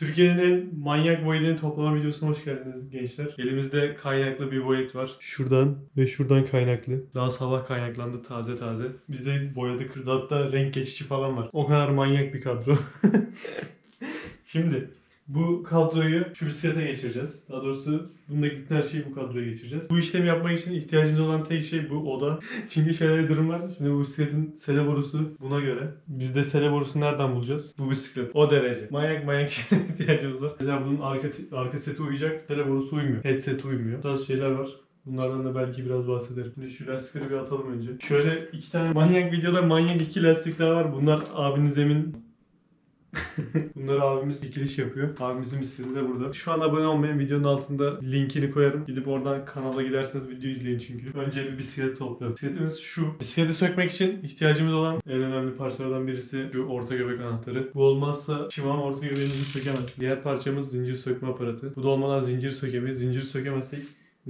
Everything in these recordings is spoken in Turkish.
Türkiye'nin en manyak voidini toplama videosuna hoş geldiniz gençler. Elimizde kaynaklı bir void var. Şuradan ve şuradan kaynaklı. Daha sabah kaynaklandı taze taze. Biz de boyadık. Şurada hatta renk geçişi falan var. O kadar manyak bir kadro. Şimdi bu kadroyu şu bisiklete geçireceğiz. Daha doğrusu bundaki bütün her şeyi bu kadroya geçireceğiz. Bu işlemi yapmak için ihtiyacınız olan tek şey bu oda. Çünkü şöyle bir durum var. Şimdi bu bisikletin sele borusu buna göre. Biz de sele borusunu nereden bulacağız? Bu bisiklet. O derece. Manyak manyak ihtiyacımız var. Mesela bunun arka, arka seti uyacak. Sele borusu uymuyor. Headset uymuyor. Bu tarz şeyler var. Bunlardan da belki biraz bahsederim. Şimdi şu lastikleri bir atalım önce. Şöyle iki tane manyak videoda manyak iki lastikler var. Bunlar abiniz emin Bunları abimiz dikiliş yapıyor. Abimizin bisikleti de burada. Şu an abone olmayan videonun altında linkini koyarım. Gidip oradan kanala giderseniz video izleyin çünkü. Önce bir bisiklet toplayalım. Bisikletimiz şu. Bisikleti sökmek için ihtiyacımız olan en önemli parçalardan birisi şu orta göbek anahtarı. Bu olmazsa Shimano orta göbeğinizi sökemez. Diğer parçamız zincir sökme aparatı. Bu da olmadan zincir sökemeyiz. Zincir sökemezsek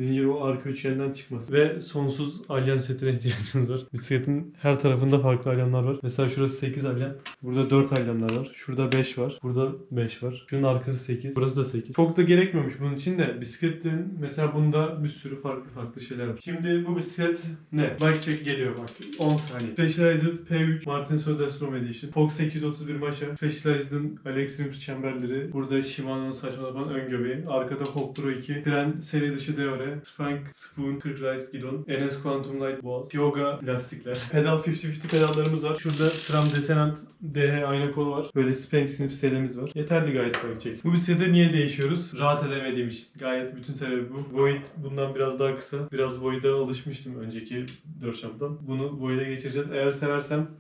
Zincir o arka üçgenden çıkması. Ve sonsuz alyan setine ihtiyacımız var. Bisikletin her tarafında farklı alyanlar var. Mesela şurası 8 alyan. Burada 4 alyanlar var. Şurada 5 var. Burada 5 var. Şunun arkası 8. Burası da 8. Çok da gerekmiyormuş bunun için de. Bisikletin mesela bunda bir sürü farklı farklı şeyler var. Şimdi bu bisiklet ne? Bike check geliyor bak. 10 saniye. Specialized P3 Martin Söderstrom Edition. Fox 831 Maşa. Specialized'ın Alex Rims çemberleri. Burada Shimano'nun saçma sapan ön göbeği. Arkada Hawk Pro 2. Fren seri dışı deore. Spank Spoon 40 Rise gidon. NS Quantum Light Boss. Yoga lastikler. Pedal 50-50 pedallarımız var. Şurada SRAM Descendant DH ayna kolu var. Böyle Spank snip selemiz var. Yeterli gayet bike check. Bu bisiklete niye değişiyoruz? Rahat edemediğim için. Gayet bütün sebebi bu. Void bundan biraz daha kısa. Biraz Void'a alışmıştım önceki 4 şamptan. Bunu Void'e geçireceğiz. Eğer seversem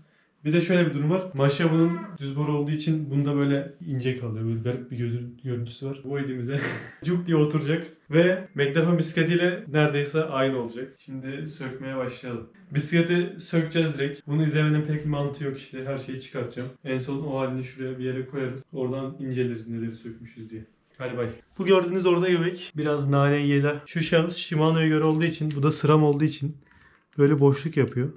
bir de şöyle bir durum var. Maşa bunun düz boru olduğu için bunda böyle ince kalıyor. Böyle garip bir gözü, görüntüsü var. Void'imize cuk diye oturacak. Ve McDuff'ın bisikletiyle neredeyse aynı olacak. Şimdi sökmeye başlayalım. Bisikleti sökeceğiz direkt. Bunu izlemenin pek mantığı yok işte. Her şeyi çıkartacağım. En son o halini şuraya bir yere koyarız. Oradan inceleriz neleri sökmüşüz diye. Hadi bay. Bu gördüğünüz orada göbek. Biraz nane yela. Şu şahıs Shimano'ya göre olduğu için, bu da sıram olduğu için böyle boşluk yapıyor.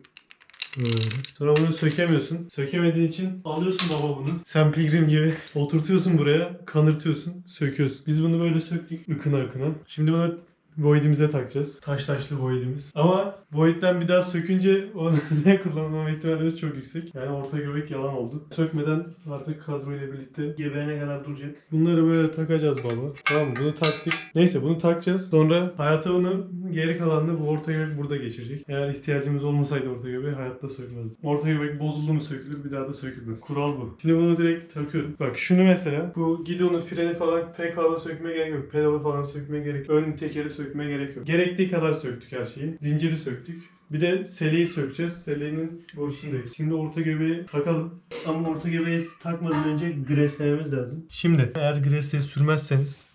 Böyle. Sonra bunu sökemiyorsun. Sökemediğin için alıyorsun baba bunu. Sen pilgrim gibi oturtuyorsun buraya, kanırtıyorsun, söküyorsun. Biz bunu böyle söktük ıkına ıkına. Şimdi bunu Void'imize takacağız. Taş taşlı Void'imiz. Ama Void'den bir daha sökünce o ne kullanmama ihtimalimiz çok yüksek. Yani orta göbek yalan oldu. Sökmeden artık kadroyla birlikte geberene kadar duracak. Bunları böyle takacağız baba. Tamam mı? Bunu taktık. Neyse bunu takacağız. Sonra hayata bunu geri kalanını bu orta göbek burada geçirecek. Eğer ihtiyacımız olmasaydı orta göbeği hayatta sökmezdi. Orta göbek bozuldu mu sökülür bir daha da sökülmez. Kural bu. Şimdi bunu direkt takıyorum. Bak şunu mesela bu gidonu freni falan pek fazla sökmeye gerek yok. Pedalı falan sökmeye gerek. Ön tekeri sökmeye gerek yok. Gerektiği kadar söktük her şeyi. Zinciri söktük. Bir de seleyi sökeceğiz. Seleğinin borusunu Şimdi orta göbeği takalım. Ama orta göbeği takmadan önce greslememiz lazım. Şimdi eğer gresle sürmezseniz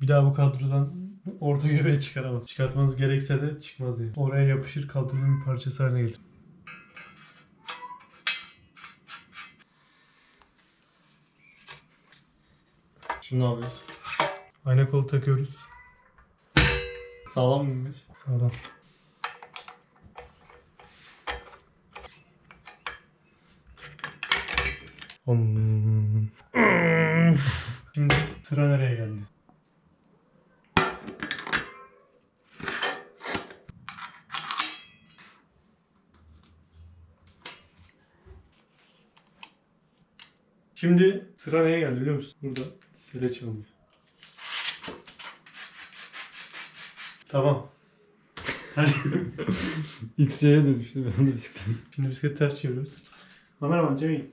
bir daha bu kadrodan orta göbeği çıkaramaz. Çıkartmanız gerekse de çıkmaz yani. Oraya yapışır kadronun bir parçası haline gelir. Şimdi ne yapıyoruz? Ayna kolu takıyoruz. Sağlam mıymış? Sağlam. Şimdi sıra nereye geldi? Şimdi sıra neye geldi biliyor musun? Burada sile çalınıyor. Tamam. Her XC'ye dönüştü ben de bisiklet. Şimdi bisiklet ters çeviriyoruz. Kameraman Cemil.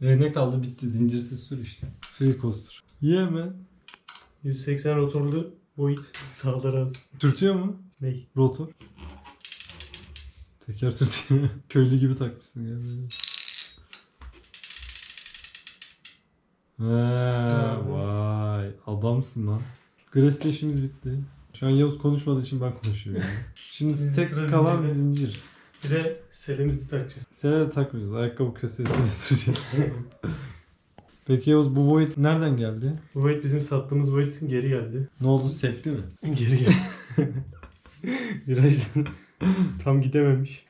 Ne kaldı bitti zincirsiz sür işte. Free coaster. İyi hemen. 180 rotorlu boyut sağlar az. Sürtüyor mu? Ney? Rotor. Teker sürtüyor. Köylü gibi takmışsın yani. He, vay adamsın lan. Gres'le işimiz bitti. Şu an Yavuz konuşmadığı için ben konuşuyorum yani. Şimdi Sıra tek kalan zincirde. zincir. Bir de selimizi takacağız. Sene de takmayacağız. Ayakkabı kösesine süreceğiz. Peki Yavuz bu Void nereden geldi? Bu Void bizim sattığımız Void geri geldi. Ne oldu sekti mi? Geri geldi. Virajdan tam gidememiş.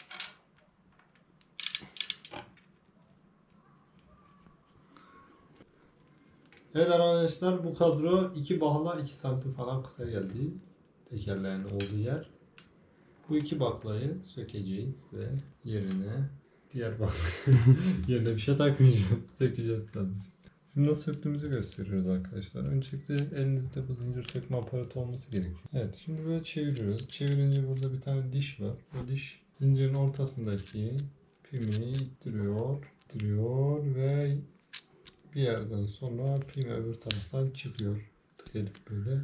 Evet arkadaşlar bu kadro 2 bahla 2 santim falan kısa geldi. Tekerleğin olduğu yer. Bu iki baklayı sökeceğiz ve yerine diğer bak yerine bir şey takmayacağız. Sökeceğiz sadece. Şimdi nasıl söktüğümüzü gösteriyoruz arkadaşlar. Öncelikle elinizde bu zincir sökme aparatı olması gerekiyor. Evet şimdi böyle çeviriyoruz. Çevirince burada bir tane diş var. O diş zincirin ortasındaki pimi ittiriyor, ittiriyor ve bir yerden sonra pim öbür taraftan çıkıyor. Tık edip böyle.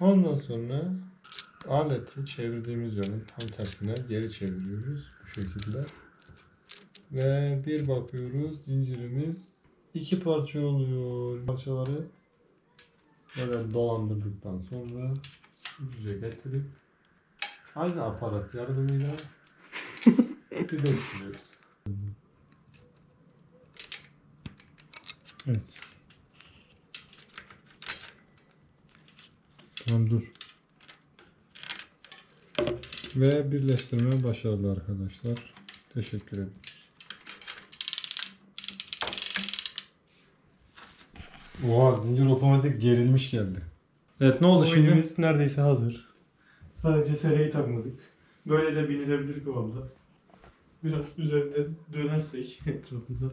Ondan sonra aleti çevirdiğimiz yönün tam tersine geri çeviriyoruz bu şekilde. Ve bir bakıyoruz zincirimiz iki parça oluyor. Parçaları böyle dolandırdıktan sonra düze getirip aynı aparat yardımıyla birleştiriyoruz. Evet. Tamam dur. Ve birleştirme başarılı arkadaşlar. Teşekkür ederim. Oha zincir otomatik gerilmiş geldi. Evet ne oldu şimdi? Void'imiz neredeyse hazır. Sadece seleyi takmadık. Böyle de binilebilir kıvamda. Biraz üzerinde dönersek etrafında.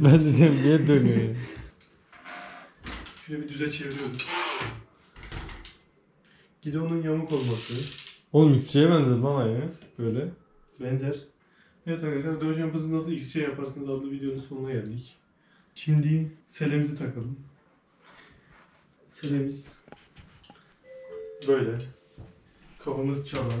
ben de diyorum niye dönüyor ya? Şöyle bir düze çeviriyoruz. Gidonun yamuk olması. Oğlum şeye benzedi lan aynı. Böyle. Benzer. Evet arkadaşlar Doge Jump'ı nasıl XC yaparsınız adlı videonun sonuna geldik. Şimdi selemizi takalım. Selemiz böyle. Kafamız çalar.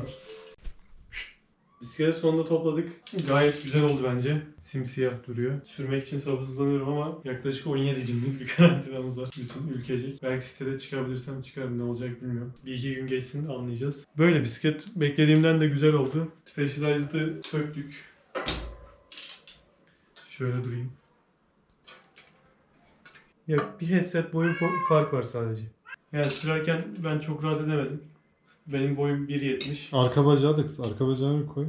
Bisikleti sonunda topladık. Gayet güzel oldu bence. Simsiyah duruyor. Sürmek için sabırsızlanıyorum ama yaklaşık 17 günlük bir karantinamız var. Bütün ülkecek. Belki sitede çıkabilirsem çıkarım ne olacak bilmiyorum. Bir iki gün geçsin anlayacağız. Böyle bisiklet beklediğimden de güzel oldu. Specialized'ı söktük. Şöyle durayım. Ya bir headset boyu fark var sadece. Yani sürerken ben çok rahat edemedim. Benim boyum 1.70. Arka bacağı da kısa. Arka bacağını bir koy.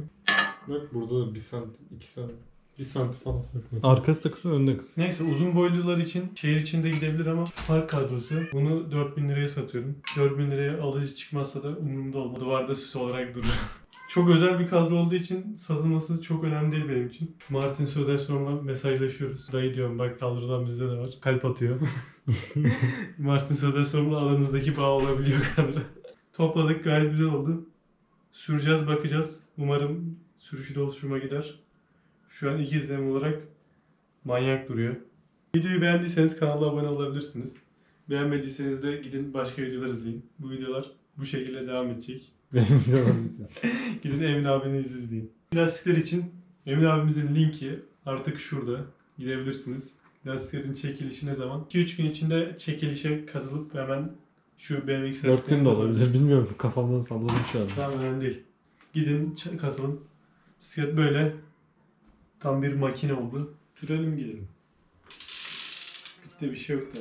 Bak burada da 1 santim, 2 santim. 1 santim falan fark var. Arkası da kısa, önde kısa. Neyse uzun boylular için şehir içinde gidebilir ama park kadrosu. Bunu 4000 liraya satıyorum. 4000 liraya alıcı çıkmazsa da umurumda olmaz. Duvarda süs olarak duruyor. Çok özel bir kadro olduğu için satılması çok önemli değil benim için. Martin Söderstrom'la mesajlaşıyoruz. Dayı diyorum bak kadrodan bizde de var. Kalp atıyor. Martin Söderstrom'la aranızdaki bağ olabiliyor kadro. Topladık gayet güzel oldu. Süreceğiz bakacağız. Umarım sürüşü de hoşuma gider. Şu an ilk izlenim olarak manyak duruyor. Videoyu beğendiyseniz kanala abone olabilirsiniz. Beğenmediyseniz de gidin başka videolar izleyin. Bu videolar bu şekilde devam edecek. Benim mısınız? Gidin Emin abini izleyin. Lastikler için Emin abimizin linki artık şurada. Gidebilirsiniz. Lastiklerin çekilişi ne zaman? 2-3 gün içinde çekilişe katılıp hemen şu BMX 4 gün de olabilir. Bilmiyorum. Kafamdan salladım şu an. Tamam önemli değil. Gidin katılın. Bisiklet böyle tam bir makine oldu. Sürelim gidelim. Bitti bir şey yok da.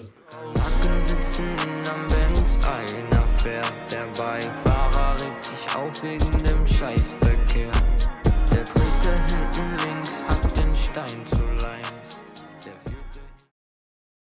Der dritte hinten links hat den Stein zu